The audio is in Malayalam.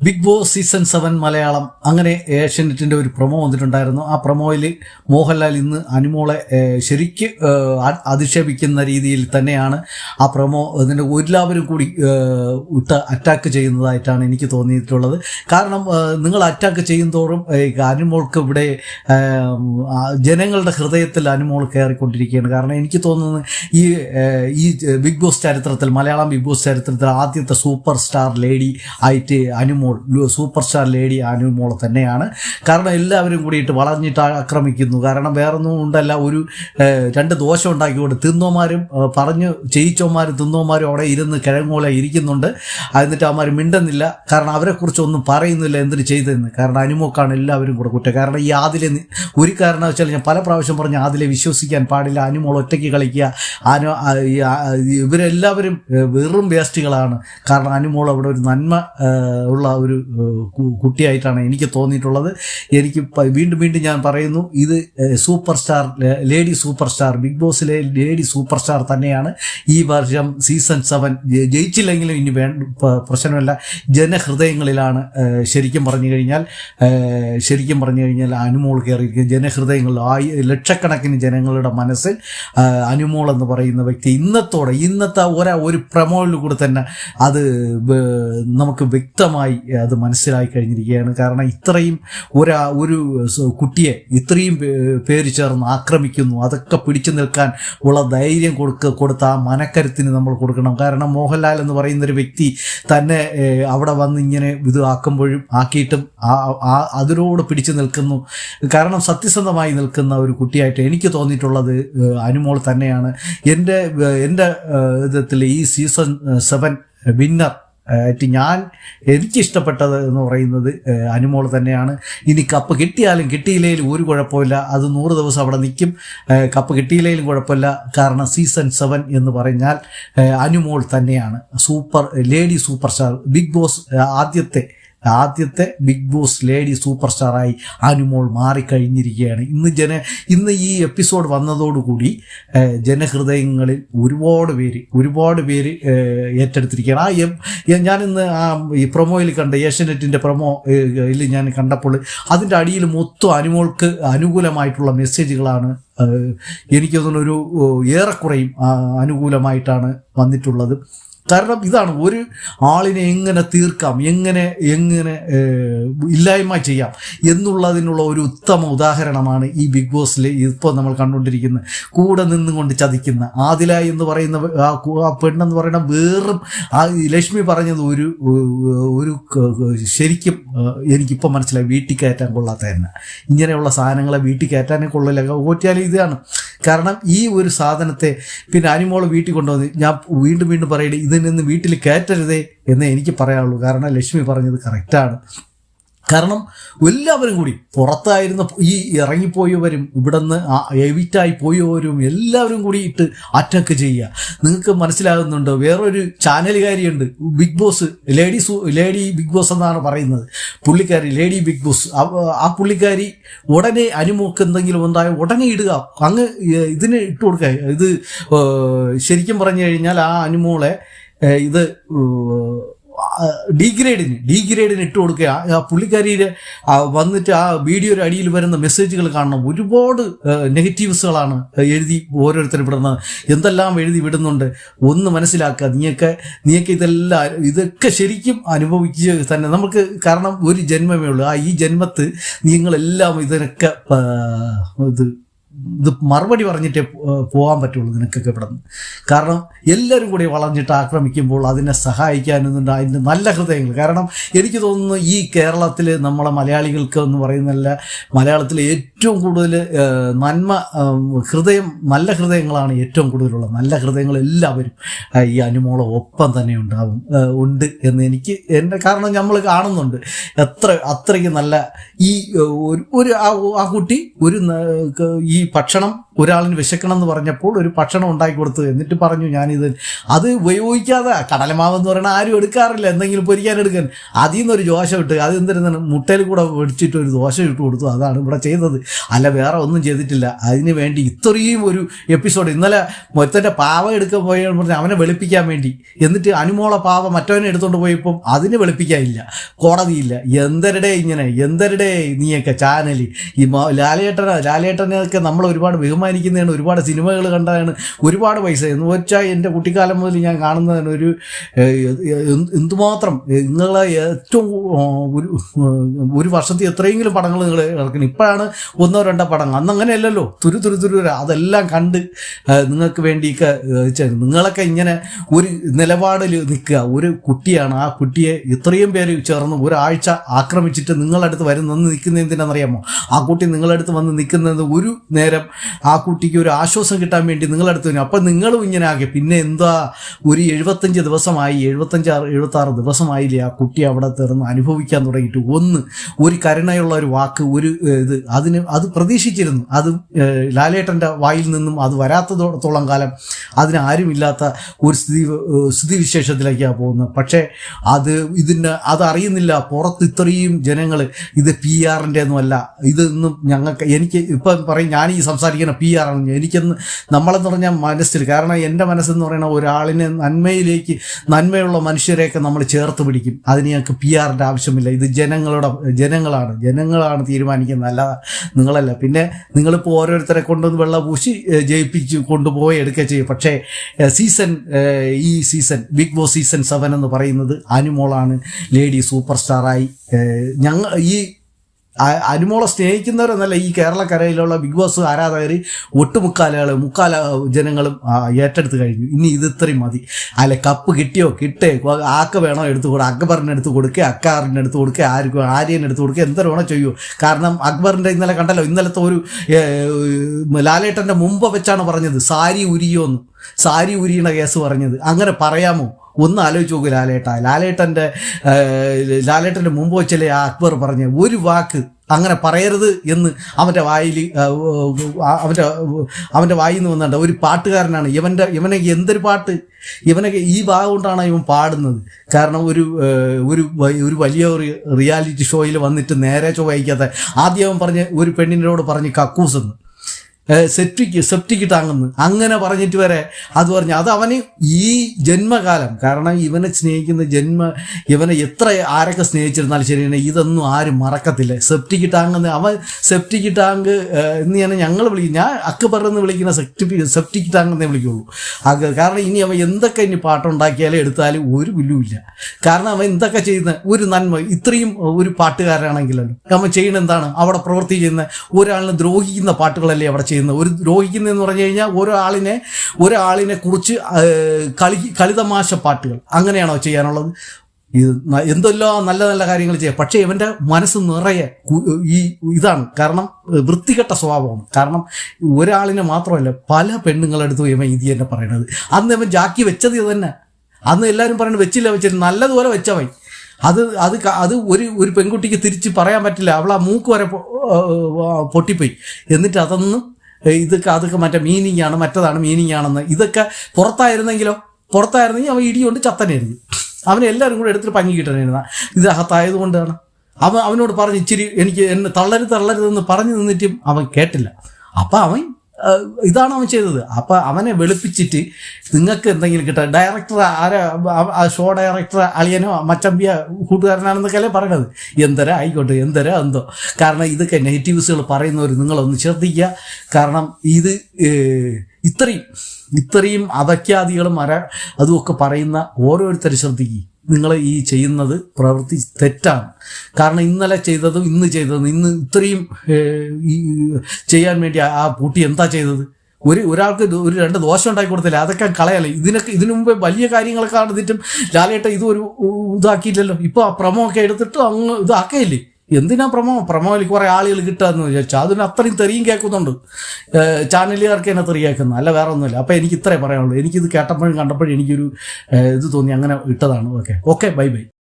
Bigg Boss season seven Malayalam. അങ്ങനെ ഏഷ്യനെറ്റിന്റെ ഒരു പ്രൊമോ വന്നിട്ടുണ്ടായിരുന്നു. ആ പ്രൊമോയിൽ മോഹൻലാൽ ഇന്ന് അനുമോളെ ശരിക്ക് അധിക്ഷേപിക്കുന്ന രീതിയിൽ തന്നെയാണ് ആ പ്രൊമോ അതിന്റെ എല്ലാവരും കൂടി ഇട്ട് അറ്റാക്ക് ചെയ്യുന്നതായിട്ടാണ് എനിക്ക് തോന്നിയിട്ടുള്ളത്. കാരണം നിങ്ങൾ അറ്റാക്ക് ചെയ്യുന്തോറും തോറും അനുമോൾക്ക് ഇവിടെ ജനങ്ങളുടെ ഹൃദയത്തിൽ അനുമോൾ കയറിക്കൊണ്ടിരിക്കുകയാണ്. കാരണം എനിക്ക് തോന്നുന്നത് ഈ ഈ ബിഗ് ബോസ് ചരിത്രത്തിൽ മലയാളം ബിഗ് ബോസ് ചരിത്രത്തിൽ ആദ്യത്തെ സൂപ്പർ സ്റ്റാർ ലേഡി ആയിട്ട് അനുമോൾ ലു- സൂപ്പർ സ്റ്റാർ ലേഡി അനുമോൾ തന്നെയാണ്. കാരണം എല്ലാവരും കൂടിയിട്ട് വളഞ്ഞിട്ട് ആക്രമിക്കുന്നു. കാരണം വേറൊന്നും ഉണ്ടല്ല ഒരു രണ്ട് ദോശ ഉണ്ടാക്കിക്കൊണ്ട് തിന്നോമാരും പറഞ്ഞു ചെയ്യിച്ചോമാരും തിന്നോമാരും അവിടെ ഇരുന്ന് കിഴങ്ങോലെ ഇരിക്കുന്നുണ്ട്. എന്നിട്ട് അവന്മാർ മിണ്ടുന്നില്ല. കാരണം അവരെക്കുറിച്ചൊന്നും പറയുന്നില്ല എന്തിന് ചെയ്തതെന്ന്. കാരണം അനുമോക്കാണ് എല്ലാവരും കൂടെ കുറ്റം. കാരണം ഈ ആദിലെ ഒരു കാരണം വെച്ചാൽ ഞാൻ പല പ്രാവശ്യം പറഞ്ഞ ആദിലെ വിശ്വസിക്കാൻ പാടില്ല. അനുമോൾ ഒറ്റയ്ക്ക് കളിക്കുക. അനു ഇവരെല്ലാവരും വെറും വേസ്റ്റുകളാണ്. കാരണം അനുമോൾ അവിടെ ഒരു നന്മ ഉള്ള ഒരു കുട്ടിയായിട്ടാണ് എനിക്ക് തോന്നിയിട്ടുള്ളത്. എനിക്ക് വീണ്ടും വീണ്ടും ഞാൻ പറയുന്നു ഇത് super star lady super star Bigg ബോസിലെ lady super star തന്നെയാണ്. ഈ വർഷം സീസൺ സെവൻ ജയിച്ചില്ലെങ്കിലും ഇനി വേണ്ട പ്രശ്നമല്ല. ജനഹൃദയങ്ങളിലാണ് ശരിക്കും പറഞ്ഞു കഴിഞ്ഞാൽ ശരിക്കും പറഞ്ഞു കഴിഞ്ഞാൽ അനുമോൾ കയറിയിരിക്കും ജനഹൃദയങ്ങളിൽ ആയി ലക്ഷക്കണക്കിന് ജനങ്ങളുടെ മനസ്സിൽ അനുമോൾ എന്ന് പറയുന്ന വ്യക്തി ഇന്നത്തോടെ ഇന്നത്തെ ഒരാ ഒരു പ്രമോയിൽ കൂടെ തന്നെ അത് നമുക്ക് വ്യക്തമായി അത് മനസ്സിലായി കഴിഞ്ഞിരിക്കുകയാണ്. കാരണം ഇത്രയും ഒരാ ഒരു കുട്ടിയെ ഇത്രയും പേര് ചേർന്ന് ആക്രമിക്കുന്നു. അതൊക്കെ പിടിച്ചു നിൽക്കാൻ ഉള്ള ധൈര്യം കൊടുക്ക കൊടുത്ത ആ മനക്കരുത്തിന് നമ്മൾ കൊടുക്കണം. കാരണം മോഹൻലാൽ എന്ന് പറയുന്ന ഒരു വ്യക്തി തന്നെ അവിടെ വന്ന് ഇങ്ങനെ ഇത് ആക്കുമ്പോഴും ആക്കിയിട്ടും ആ അതിനോട് പിടിച്ചു നിൽക്കുന്നു. കാരണം സത്യസന്ധമായി നിൽക്കുന്ന ഒരു കുട്ടിയായിട്ട് എനിക്ക് തോന്നിയിട്ടുള്ളത് അനുമോൾ തന്നെയാണ്. എന്റെ എന്റെ വിധത്തിൽ ഈ സീസൺ സെവൻ വിന്നർ ആയിട്ട് ഞാൻ എനിക്കിഷ്ടപ്പെട്ടത് എന്ന് പറയുന്നത് അനുമോൾ തന്നെയാണ്. ഇനി കപ്പ് കിട്ടിയാലും കിട്ടിയില്ലെങ്കിലും ഒരു കുഴപ്പമില്ല. അത് നൂറ് ദിവസം അവിടെ നിൽക്കും. കപ്പ് കിട്ടിയില്ലെങ്കിലും കുഴപ്പമില്ല. കാരണം സീസൺ സെവൻ എന്ന് പറഞ്ഞാൽ അനുമോൾ തന്നെയാണ്. Super lady super star big boss ആദ്യത്തെ ആദ്യത്തെ ബിഗ് ബോസ് ലേഡി സൂപ്പർ സ്റ്റാറായി അനുമോൾ മാറിക്കഴിഞ്ഞിരിക്കുകയാണ്. ഇന്ന് ജന ഇന്ന് ഈ എപ്പിസോഡ് വന്നതോടുകൂടി ജനഹൃദയങ്ങളിൽ ഒരുപാട് പേര് ഒരുപാട് പേര് ഏറ്റെടുത്തിരിക്കുകയാണ്. ആ എം- ഞാനിന്ന് ആ ഈ പ്രൊമോയിൽ കണ്ട ഏഷ്യനെറ്റിന്റെ പ്രൊമോ ഇതിൽ ഞാൻ കണ്ടപ്പോൾ അതിന്റെ അടിയിൽ മൊത്തം അനുമോൾക്ക് അനുകൂലമായിട്ടുള്ള മെസ്സേജുകളാണ് എനിക്ക് തോന്നുന്നു ഒരു ഏറെക്കുറയും അനുകൂലമായിട്ടാണ് വന്നിട്ടുള്ളത്. കാരണം ഇതാണ് ഒരു ആളിനെ എങ്ങനെ തീർക്കാം എങ്ങനെ എങ്ങനെ ഇല്ലായ്മ ചെയ്യാം എന്നുള്ളതിനുള്ള ഒരു ഉത്തമ ഉദാഹരണമാണ് ഈ ബിഗ് ബോസിൽ ഇപ്പോൾ നമ്മൾ കണ്ടുകൊണ്ടിരിക്കുന്നത് കൂടെ നിന്നുകൊണ്ട് ചതിക്കുന്ന ആദില എന്ന് പറയുന്ന ആ പെണ്ണെന്ന് പറയുന്ന വേറും ആ ലക്ഷ്മി പറഞ്ഞത് ഒരു ഒരു ശരിക്കും എനിക്കിപ്പോൾ മനസ്സിലായി വീട്ടിൽ കയറ്റാൻ കൊള്ളാത്ത തന്നെ ഇങ്ങനെയുള്ള സാധനങ്ങളെ വീട്ടിൽ കയറ്റാനേ കൊള്ളില്ല ഓറ്റിയാൽ ഇതാണ്. കാരണം ഈ ഒരു സാധനത്തെ പിന്നെ അനിമോൾ വീട്ടിൽ കൊണ്ടുവന്ന് ഞാൻ വീണ്ടും വീണ്ടും പറയട്ടെ ഇതിൽ നിന്ന് വീട്ടിൽ കയറ്റരുതേ എന്നേ എനിക്ക് പറയാനുള്ളൂ. കാരണം ലക്ഷ്മി പറഞ്ഞത് കറക്റ്റാണ് കാരണം എല്ലാവരും കൂടി പുറത്തായിരുന്ന ഈ ഇറങ്ങിപ്പോയവരും ഇവിടുന്ന് എവിറ്റായി പോയവരും എല്ലാവരും കൂടി ഇട്ട് അറ്റാക്ക് ചെയ്യുക. നിങ്ങൾക്ക് മനസ്സിലാകുന്നുണ്ട്? വേറൊരു ചാനലുകാരിയുണ്ട് Bigg Boss lady lady Bigg Boss എന്നാണ് പറയുന്നത്. പുള്ളിക്കാരി ലേഡി ബിഗ് ബോസ് ആ പുള്ളിക്കാരി ഉടനെ അനുമോക്ക് എന്തെങ്കിലും ഉണ്ടായ ഉടനെ ഇടുക. അങ്ങ് ഇതിന് ഇട്ട് കൊടുക്കുക. ഇത് ശരിക്കും പറഞ്ഞു കഴിഞ്ഞാൽ ആ അനുമോളെ ഇത് ഡിഗ്രേഡിന് ഡീഗ്രേഡിന് ഇട്ട് കൊടുക്കുക. ആ പുള്ളിക്കാരിയുടെ വന്നിട്ട് ആ വീഡിയോ അടിയിൽ വരുന്ന മെസ്സേജുകൾ കാണണം. ഒരുപാട് നെഗറ്റീവ്സുകളാണ് എഴുതി ഓരോരുത്തർ വിടുന്നത് എന്തെല്ലാം എഴുതി വിടുന്നുണ്ട് ഒന്ന് മനസ്സിലാക്കുക. നീയൊക്കെ നീയൊക്കെ ഇതെല്ലാം ഇതൊക്കെ ശരിക്കും അനുഭവിക്കുക തന്നെ നമുക്ക് കാരണം ഒരു ജന്മമേ ഉള്ളൂ. ആ ഈ ജന്മത്ത് നിങ്ങളെല്ലാം ഇതിനൊക്കെ ഇത് ഇത് മറുപടി പറഞ്ഞിട്ടേ പോകാൻ പറ്റുള്ളൂ നിനക്കൊക്കെ ഇവിടെ നിന്ന്. കാരണം എല്ലാവരും കൂടി വളഞ്ഞിട്ട് ആക്രമിക്കുമ്പോൾ അതിനെ സഹായിക്കാനുണ്ട് അതിന്റെ നല്ല ഹൃദയങ്ങൾ. കാരണം എനിക്ക് തോന്നുന്നു ഈ കേരളത്തിൽ നമ്മളെ മലയാളികൾക്ക് എന്ന് പറയുന്നല്ല മലയാളത്തിൽ ഏറ്റവും കൂടുതൽ നന്മ ഹൃദയം നല്ല ഹൃദയങ്ങളാണ് ഏറ്റവും കൂടുതലുള്ളത്. നല്ല ഹൃദയങ്ങൾ എല്ലാവരും ഈ അനുമോളം ഒപ്പം തന്നെ ഉണ്ടാവും ഉണ്ട് എന്ന് എനിക്ക് എന്റെ കാരണം നമ്മൾ കാണുന്നുണ്ട്. എത്ര അത്രയ്ക്ക് നല്ല ഈ ഒരു ആ കുട്ടി ഒരു ഈ ഭക്ഷണം ഒരാളിന് വിശക്കണം എന്ന് പറഞ്ഞപ്പോൾ ഒരു ഭക്ഷണം ഉണ്ടാക്കി കൊടുത്തു. എന്നിട്ട് പറഞ്ഞു ഞാനിത് അത് ഉപയോഗിക്കാതെ കടലമാവ് എന്ന് പറയുന്നത് ആരും എടുക്കാറില്ല. എന്തെങ്കിലും പൊരിക്കാൻ എടുക്കാൻ. അതിൽ നിന്നൊരു ദോശ ഇട്ട് അത് എന്തിനാണ്? മുട്ടയിൽ കൂടെ വെടിച്ചിട്ട് ഒരു ദോശ ഇട്ട് കൊടുത്തു. അതാണ് ഇവിടെ ചെയ്തത്. അല്ല വേറെ ഒന്നും ചെയ്തിട്ടില്ല. അതിന് വേണ്ടി ഇത്രയും ഒരു എപ്പിസോഡ്. ഇന്നലെ മൊത്തന്റെ പാവ എടുക്കാൻ പോയെന്ന് പറഞ്ഞാൽ അവനെ വെളുപ്പിക്കാൻ വേണ്ടി. എന്നിട്ട് അനുമോള പാവ മറ്റവനെ എടുത്തുകൊണ്ട് പോയപ്പം അതിന് വെളുപ്പിക്കാനില്ല. കോടതിയില്ല. എന്തരുടെ ഇങ്ങനെ? എന്തരുടെ നീയൊക്കെ ചാനൽ ഈ ലാലേട്ടന ലാലേട്ടനെയൊക്കെ നമ്മൾ ഒരുപാട് ബഹുമാനിക്കുന്നതാണ് ഒരുപാട് സിനിമകൾ കണ്ടതാണ് ഒരുപാട് പൈസ. എന്ന് വെച്ചാൽ എന്റെ കുട്ടിക്കാലം മുതൽ ഞാൻ കാണുന്നതാണ് ഒരു എന്തുമാത്രം നിങ്ങളെ ഏറ്റവും ഒരു ഒരു വർഷത്തിൽ എത്രയെങ്കിലും പടങ്ങൾ നിങ്ങൾ ഇറക്കണം ഇപ്പോഴാണ് ഒന്നോ രണ്ടോ പടങ്ങൾ. അന്ന് അങ്ങനെയല്ലല്ലോ തുരു തുരു തുരു. അതെല്ലാം കണ്ട് നിങ്ങൾക്ക് വേണ്ടിയൊക്കെ നിങ്ങളൊക്കെ ഇങ്ങനെ ഒരു നിലപാടിൽ നിൽക്കുക. ഒരു കുട്ടിയാണ്. ആ കുട്ടിയെ ഇത്രയും പേര് ചേർന്ന് ഒരാഴ്ച ആക്രമിച്ചിട്ട് നിങ്ങളടുത്ത് അടുത്ത് വരുന്ന നിൽക്കുന്ന എന്തിനാണെന്നറിയാമോ? ആ കുട്ടി നിങ്ങളടുത്ത് വന്ന് നിൽക്കുന്നത് ഒരു നേരം ആ കുട്ടിക്ക് ഒരു ആശ്വാസം കിട്ടാൻ വേണ്ടി നിങ്ങളുടെ അടുത്ത് വരും. അപ്പം നിങ്ങളും ഇങ്ങനെ ആകെ. പിന്നെ എന്താ ഒരു എഴുപത്തഞ്ച് ദിവസമായി എഴുപത്തഞ്ച് എഴുപത്താറ് ദിവസമായില്ലേ ആ കുട്ടി അവിടെ തീർന്ന് അനുഭവിക്കാൻ തുടങ്ങിയിട്ട്. ഒന്ന് ഒരു കരുണയുള്ള ഒരു വാക്ക് ഒരു ഇത് അതിന് അത് പ്രതീക്ഷിച്ചിരുന്നു. അത് ലാലേട്ടന്റെ വായിൽ നിന്നും അത് വരാത്തതോടത്തോളം കാലം അതിന് ആരുമില്ലാത്ത ഒരു സ്ഥിതി സ്ഥിതിവിശേഷത്തിലേക്കാണ് പോകുന്നത്. പക്ഷേ അത് ഇതിന് അതറിയുന്നില്ല പുറത്ത് ഇത്രയും ജനങ്ങൾ ഇത് പി ആറിന്റെ ഒന്നുമല്ല ഇതൊന്നും ഞങ്ങൾക്ക് എനിക്ക് ഇപ്പം പറയും ഞാൻ സംസാരിക്കുന്ന പി ആർ ആണ്. എനിക്കെന്ന് നമ്മളെന്ന് പറഞ്ഞാൽ മനസ്സിൽ കാരണം എന്റെ മനസ്സെന്ന് പറയുന്ന ഒരാളിനെ നന്മയിലേക്ക് നന്മയുള്ള മനുഷ്യരെയൊക്കെ നമ്മൾ ചേർത്ത് പിടിക്കും. അതിന് ഞങ്ങൾക്ക് പി ആറിന്റെ ആവശ്യമില്ല. ഇത് ജനങ്ങളുടെ ജനങ്ങളാണ്. ജനങ്ങളാണ് തീരുമാനിക്കുന്നത്. അല്ല നിങ്ങളല്ല. പിന്നെ നിങ്ങളിപ്പോൾ ഓരോരുത്തരെ കൊണ്ടുവന്ന് വെള്ളം പൂശി ജയിപ്പിച്ച് കൊണ്ടുപോയി എടുക്കുക ചെയ്യും. പക്ഷേ സീസൺ ഈ season Bigg Boss season seven എന്ന് പറയുന്നത് അനുമോളാണ്. ലേഡി സൂപ്പർ സ്റ്റാറായി ഞങ്ങൾ ഈ അനുമോളെ സ്നേഹിക്കുന്നവരെന്നല്ല ഈ കേരളക്കരയിലുള്ള ബിഗ് ബോസ് ആരാധകർ ഒട്ടുമുക്കാലുകൾ മുക്കാല ജനങ്ങളും ഏറ്റെടുത്ത് കഴിഞ്ഞു. ഇനി ഇത് ഇത്രയും മതി. അല്ലെ കപ്പ് കിട്ടിയോ? കിട്ടേ. ആക്ക വേണോ എടുത്തു കൊടുക്കുക അക്ബറിന് എടുത്ത് കൊടുക്കുക അക്കാറിന് എടുത്ത് കൊടുക്കുക ആർക്ക് ആര്യന് എടുത്ത് കൊടുക്കുക എന്തൊരു വേണോ ചെയ്യൂ. കാരണം അക്ബറിന്റെ ഇന്നലെ കണ്ടല്ലോ ഇന്നലത്തെ ഒരു ലാലേട്ടന്റെ മുമ്പ് വെച്ചാണ് പറഞ്ഞത് സാരി ഉരിയോ എന്ന് സാരി ഉരിയണ കേസ് പറഞ്ഞത്. അങ്ങനെ പറയാമോ? ഒന്ന് ആലോചിച്ച് നോക്കൂ ലാലേട്ട. ലാലേട്ടന്റെ ലാലേട്ടന്റെ മുമ്പ് വെച്ചല്ലേ ആ അക്ബർ പറഞ്ഞ ഒരു വാക്ക് അങ്ങനെ പറയരുത് എന്ന് അവന്റെ വായിൽ അവന്റെ അവന്റെ വായിൽ നിന്ന് വന്നിട്ട് ഒരു പാട്ടുകാരനാണ്. ഇവന്റെ ഇവനെ എന്തൊരു പാട്ട്? ഇവനെ ഈ ഭാഗം കൊണ്ടാണ് ഇവൻ പാടുന്നത്. കാരണം ഒരു ഒരു ഒരു വലിയ ഒരു റിയാലിറ്റി ഷോയിൽ വന്നിട്ട് നേരെ ചൊവ്വയ്ക്കാത്ത ആദ്യം അവൻ പറഞ്ഞ് ഒരു പെണ്ണിനോട് പറഞ്ഞ് കക്കൂസ് എന്ന്. Septic septic താങ്ങുന്നു. അങ്ങനെ പറഞ്ഞിട്ട് വരെ അത് പറഞ്ഞു. അത് അവന് ഈ ജന്മകാലം കാരണം ഇവനെ സ്നേഹിക്കുന്ന ജന്മ ഇവനെ എത്ര ആരൊക്കെ സ്നേഹിച്ചിരുന്നാലും ശരിയാണ് ഇതൊന്നും ആരും മറക്കത്തില്ല. സെപ്റ്റിക്ക് ടാങ്ങുന്ന അവൻ സെപ്റ്റിക്ക് ടാങ്ക് എന്ന് ഞാൻ ഞങ്ങൾ വിളിക്കും. ഞാൻ അക്ബർ എന്ന് വിളിക്കുന്ന സെപ്റ്റി സെപ്റ്റിക്ക് ടാങ്ക് എന്നേ വിളിക്കുള്ളൂ. കാരണം ഇനി അവൻ എന്തൊക്കെ ഇനി പാട്ടുണ്ടാക്കിയാലും എടുത്താലും ഒരു വില്ലുമില്ല കാരണം അവൻ എന്തൊക്കെ ചെയ്യുന്ന ഒരു നന്മ ഇത്രയും ഒരു പാട്ടുകാരനാണെങ്കിലല്ലോ. അവൻ ചെയ്യുന്ന എന്താണ്? അവിടെ പ്രവർത്തി ചെയ്യുന്ന ഒരാളിനെ ദ്രോഹിക്കുന്ന പാട്ടുകളല്ലേ അവിടെ ചെയ്യുന്നത് ഒരു ദ്രോഹിക്കുന്നതെന്ന് പറഞ്ഞു കഴിഞ്ഞാൽ ഒരാളിനെ ഒരാളിനെ കുറിച്ച് കളി കളിതമാശ പാട്ടുകൾ. അങ്ങനെയാണോ ചെയ്യാനുള്ളത്? ഇത് എന്തെല്ലാം നല്ല നല്ല കാര്യങ്ങൾ ചെയ്യാം. പക്ഷേ ഇവന്റെ മനസ്സ് നിറയെ ഈ ഇതാണ്. കാരണം വൃത്തികെട്ട സ്വഭാവമാണ്. കാരണം ഒരാളിനെ മാത്രമല്ല പല പെണ്ണുങ്ങളെടുത്തും ഇവൻ ഇത് തന്നെ പറയണത്. അന്ന് ഇവൻ ജാക്കി വെച്ചത് ഇത് തന്നെ. അന്ന് എല്ലാവരും പറയുന്നത് വെച്ചില്ല വെച്ചില്ല. നല്ലതുപോലെ വെച്ചവൻ. അത് അത് അത് ഒരു ഒരു പെൺകുട്ടിക്ക് തിരിച്ച് പറയാൻ പറ്റില്ല. അവൾ ആ മൂക്ക് വരെ പൊട്ടിപ്പോയി. എന്നിട്ട് അതൊന്നും ഇതൊക്കെ അതൊക്കെ മറ്റേ മീനിങ് ആണ് മറ്റതാണ് മീനിങ് ആണെന്ന്. ഇതൊക്കെ പുറത്തായിരുന്നെങ്കിലോ? പുറത്തായിരുന്നെങ്കിൽ അവൻ ഇടിയോണ്ട് ചത്തനായിരുന്നു. അവനെ എല്ലാവരും കൂടെ എടുത്തിട്ട് പഞ്ഞി കിട്ടണമായിരുന്നു ഇത് അകത്തായത് കൊണ്ടാണ്. അവൻ അവനോട് പറഞ്ഞ് ഇച്ചിരി എനിക്ക് എന്നെ തള്ളരുത് തള്ളരുതെന്ന് പറഞ്ഞു നിന്നിട്ടും അവൻ കേട്ടില്ല. അപ്പം അവൻ ഇതാണ് അവൻ ചെയ്തത്. അപ്പം അവനെ വെളുപ്പിച്ചിട്ട് നിങ്ങൾക്ക് എന്തെങ്കിലും കിട്ടാൻ ഡയറക്ടർ ആരാ ആ- ഷോ ഡയറക്ടർ അളിയനോ മച്ചമ്പിയ കൂട്ടുകാരനാണെന്നൊക്കെയല്ലേ പറയണത്? എന്തര? ആയിക്കോട്ടെ എന്തര എന്തോ. കാരണം ഇതൊക്കെ നെഗറ്റീവ്സുകൾ പറയുന്നവർ നിങ്ങളൊന്ന് ശ്രദ്ധിക്കുക. കാരണം ഇത് ഇത്രയും ഇത്രയും അപഖ്യാതികളും അര അതുമൊക്കെ പറയുന്ന ഓരോരുത്തരും ശ്രദ്ധിക്കുക നിങ്ങൾ ഈ ചെയ്യുന്നത് പ്രവൃത്തി തെറ്റാണ്. കാരണം ഇന്നലെ ചെയ്തതും ഇന്ന് ചെയ്തതും ഇന്ന് ഇത്രയും ചെയ്യാൻ വേണ്ടി ആ- പൂട്ടി എന്താ ചെയ്തത്? ഒരു ഒരാൾക്ക് ഒരു രണ്ട് ദോഷം ഉണ്ടാക്കി കൊടുത്തില്ല? അതൊക്കെ കളയല്ലേ? ഇതിനൊക്കെ ഇതിനു മുമ്പ് വലിയ കാര്യങ്ങളൊക്കെ നടന്നിട്ടും ലാലേട്ട ഇത് ഒരു ഇതാക്കിയില്ലല്ലോ. ഇപ്പൊ ആ പ്രമോ ഒക്കെ എടുത്തിട്ട് അങ്ങ് ഇതാക്കയില്ലേ? എന്തിനാ പ്രമോ? പ്രമോയിൽ കുറെ ആളുകൾ കിട്ടാന്ന് വിചാരിച്ചു. അതിന് അത്രയും തെറിയും കേൾക്കുന്നുണ്ട്. ചാനലുകാർക്ക് തന്നെ തെറി കേൾക്കുന്നു അല്ല വേറെ ഒന്നുമില്ല. അപ്പം എനിക്ക് ഇത്രേ പറയാനുള്ളൂ. എനിക്കിത് കേട്ടപ്പോഴും കണ്ടപ്പോഴും എനിക്കൊരു ഇത് തോന്നി. അങ്ങനെ ഇട്ടതാണ്. ഓക്കെ. Okay bye bye.